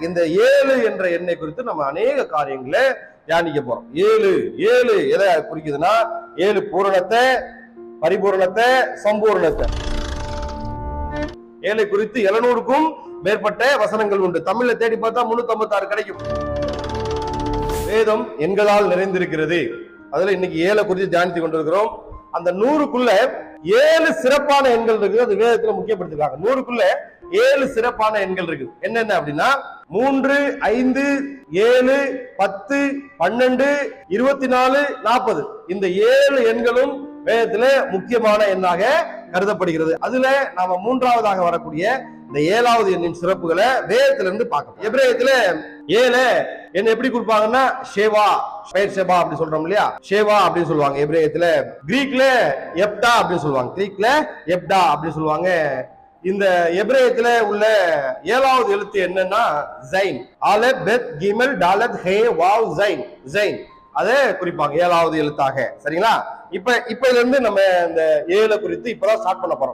இந்த ஏழு என்ற எண்ணை குறித்து நம்ம அநேக காரியங்களை தியானிக்க போறோம். ஏழு ஏழு எதை குறிக்குதுன்னா ஏழு பூரணத்தை பரிபூரணத்தை சம்பூரணத்தை. ஏழை குறித்து எழுநூறுக்கும் மேற்பட்ட வசனங்கள் உண்டு. தமிழ்ல தேடி பார்த்தா முன்னூத்தி ஆறு கிடைக்கும். வேதம் எண்களால் நிறைந்திருக்கிறது. அதுல இன்னைக்கு ஏழை குறித்து தியானித்து கொண்டிருக்கிறோம். அந்த நூறுக்குள்ள ஏழு சிறப்பான எண்கள் இருக்குது. அது வேதத்துல முக்கியப்படுத்திருக்காங்க. நூறுக்குள்ள ஏழு சிறப்பான எண்கள் இருக்குது. என்னென்ன அப்படின்னா மூன்று ஐந்து ஏழு பத்து பன்னெண்டு இருபத்தி நாலு நாற்பது இந்த ஏழு எண்களும் வேதத்துல முக்கியமான எண்ணாக கருதப்படுகிறது. அதுல நாம மூன்றாவதாக வரக்கூடிய இந்த ஏழாவது எண்ணின் சிறப்புகளை வேதத்துல இருந்து பார்க்கணும் எபிரேயத்துல ஏழு என்ன எப்படி கொடுப்பாங்கன்னா ஷேவா பெயர் ஷேபா அப்படி சொல்றோம் இல்லையா? ஷேவா அப்படின்னு சொல்லுவாங்க எப்ரேயத்துல. கிரீக்ல எப்டா அப்படின்னு சொல்லுவாங்க. கிரீக்ல எப்டா அப்படின்னு சொல்லுவாங்க. இந்த எபிரேயத்துல உள்ள ஏழாவது எழுத்து என்னன்னா ஜைன் ஆலத் பெத் கிமல் டாலத் ஹே வாவ் ஜைன் ஜைன் அதை குறிப்பாங்க ஏழாவது எழுத்தாக. சரிங்களா? இப்ப இப்ப இருந்து நம்ம இந்த ஏழை குறித்து இப்பதான் ஸ்டார்ட் பண்ண போறோம்.